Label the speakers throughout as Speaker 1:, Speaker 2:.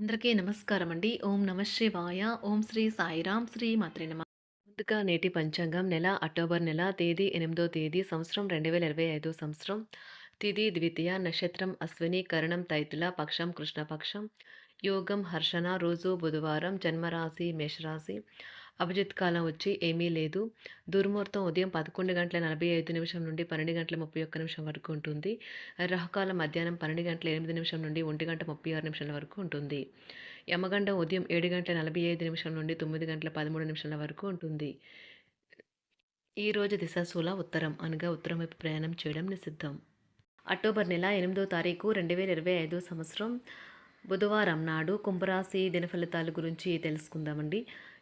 Speaker 1: అందరికీ నమస్కారం అండి. ఓం నమ శివాయ. ఓం శ్రీ సాయిరాం శ్రీ మాత్రే నమ ముందుగా నేటి పంచాంగం నెల అక్టోబర్ నెల తేదీ ఎనిమిదో తేదీ సంవత్సరం 2025 సంవత్సరం. తిథి ద్వితీయ నక్షత్రం అశ్విని కరణం తైతుల పక్షం కృష్ణపక్షం యోగం హర్షణ రోజు బుధవారం జన్మరాశి మేషరాశి అభిజిత్ కాలం వచ్చి ఏమీ లేదు. దుర్ముహూర్తం ఉదయం పదకొండు గంటల నలభై ఐదు నిమిషం నుండి పన్నెండు గంటల ముప్పై ఒక్క నిమిషం వరకు ఉంటుంది. రహకాలం మధ్యాహ్నం పన్నెండు గంటల ఎనిమిది నిమిషం నుండి ఒంటి గంట ముప్పై ఆరు నిమిషాల వరకు ఉంటుంది. యమగండం ఉదయం ఏడు గంటల నలభై ఐదు నిమిషం నుండి తొమ్మిది గంటల పదమూడు నిమిషాల వరకు ఉంటుంది. ఈరోజు దిశాశూల ఉత్తరం అనగా ఉత్తరం వైపు ప్రయాణం చేయడం నిషిద్ధం. అక్టోబర్ నెల ఎనిమిదో తారీఖు రెండు వేల ఇరవై ఐదో సంవత్సరం బుధవారం నాడు కుంభరాశి దిన ఫలితాల గురించి తెలుసుకుందామండి.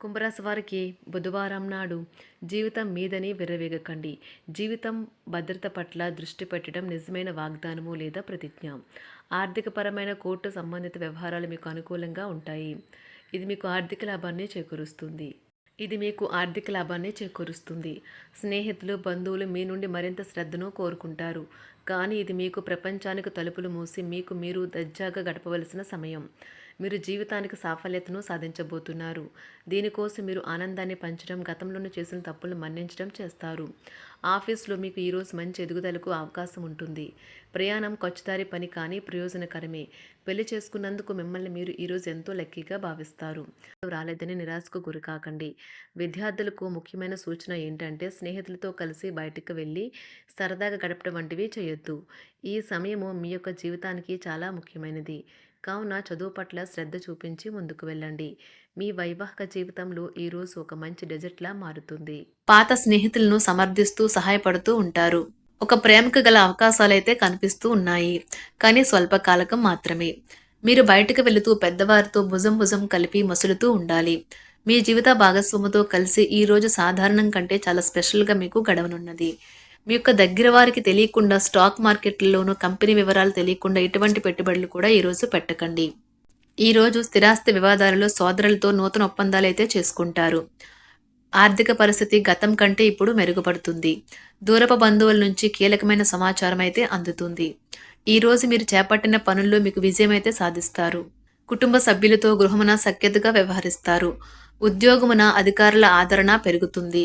Speaker 1: కుంభరాశి వారికి బుధవారం నాడు జీవితం మీదని విర్రవేగకండి. జీవితం భద్రత పట్ల దృష్టి పెట్టడం నిజమైన వాగ్దానము లేదా ప్రతిజ్ఞ? ఆర్థికపరమైన కోర్టు సంబంధిత వ్యవహారాలు మీకు అనుకూలంగా ఉంటాయి. ఇది మీకు ఆర్థిక లాభాన్ని చేకూరుస్తుంది. ఇది మీకు ఆర్థిక లాభాన్ని చేకూరుస్తుంది. స్నేహితులు బంధువులు మీ నుండి మరింత శ్రద్ధను కోరుకుంటారు. కానీ ఇది మీకు ప్రపంచానికి తలుపులు మూసి మీకు మీరు దజ్జాగా గడపవలసిన సమయం. మీరు జీవితానికి సాఫల్యతను సాధించబోతున్నారు. దీనికోసం మీరు ఆనందాన్ని పంచడం గతంలోనే చేసిన తప్పులను మన్నించడం చేస్తారు. ఆఫీస్లో మీకు ఈరోజు మంచి ఎదుగుదలకు అవకాశం ఉంటుంది. ప్రయాణం ఖర్చుదారి పని కానీ ప్రయోజనకరమే. పెళ్ళి చేసుకున్నందుకు మిమ్మల్ని మీరు ఈరోజు ఎంతో లక్కీగా భావిస్తారు. రాలేదని నిరాశకు గురికాకండి విద్యార్థులకు ముఖ్యమైన సూచన ఏంటంటే స్నేహితులతో కలిసి బయటకు వెళ్ళి సరదాగా గడపడం వంటివి చేయొద్దు. ఈ సమయము మీ యొక్క జీవితానికి చాలా ముఖ్యమైనది. కావున చదువు పట్ల శ్రద్ధ చూపించి ముందుకు వెళ్ళండి. మీ వైవాహిక జీవితంలో ఈరోజు ఒక మంచి డెజర్ట్లా మారుతుంది. పాత స్నేహితులను సమర్థిస్తూ సహాయపడుతూ ఉంటారు. ఒక ప్రేమకు గల అవకాశాలైతే కనిపిస్తూ ఉన్నాయి. కానీ స్వల్పకాలకం మాత్రమే. మీరు బయటకు వెళుతూ పెద్దవారితో భుజం భుజం కలిపి మసులుతూ ఉండాలి. మీ జీవిత భాగస్వాముతో కలిసి ఈ రోజు సాధారణం కంటే చాలా స్పెషల్గా మీకు గడవనున్నది. మీ యొక్క దగ్గర వారికి తెలియకుండా స్టాక్ మార్కెట్లలోనూ కంపెనీ వివరాలు తెలియకుండా ఎటువంటి పెట్టుబడులు కూడా ఈరోజు పెట్టకండి. ఈరోజు స్థిరాస్తి వివాదాలలో సోదరులతో నూతన ఒప్పందాలు అయితే చేసుకుంటారు. ఆర్థిక పరిస్థితి గతం కంటే ఇప్పుడు మెరుగుపడుతుంది. దూరపు బంధువుల నుంచి కీలకమైన సమాచారం అయితే అందుతుంది. ఈ రోజు మీరు చేపట్టిన పనుల్లో మీకు విజయం అయితే సాధిస్తారు. కుటుంబ సభ్యులతో గృహమున సఖ్యతగా వ్యవహరిస్తారు. ఉద్యోగమున అధికారుల ఆదరణ పెరుగుతుంది.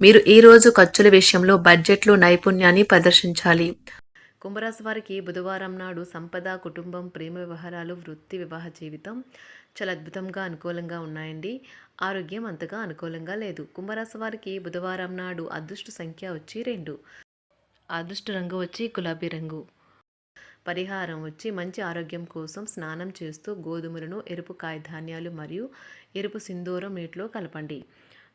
Speaker 1: మీరు ఈరోజు ఖర్చుల విషయంలో బడ్జెట్లో నైపుణ్యాన్ని ప్రదర్శించాలి. కుంభరాశి వారికి బుధవారం నాడు సంపద కుటుంబం ప్రేమ వ్యవహారాలు వృత్తి వివాహ జీవితం చాలా అద్భుతంగా అనుకూలంగా ఉన్నాయండి. ఆరోగ్యం అంతగా అనుకూలంగా లేదు. కుంభరాశి వారికి బుధవారం నాడు అదృష్ట సంఖ్య వచ్చి రెండు. అదృష్ట రంగు వచ్చి గులాబీ రంగు. పరిహారం వచ్చి మంచి ఆరోగ్యం కోసం స్నానం చేస్తూ గోధుమలను ఎరుపు కాయధాన్యాలు మరియు ఎరుపు సింధూరం నీటిలో కలపండి.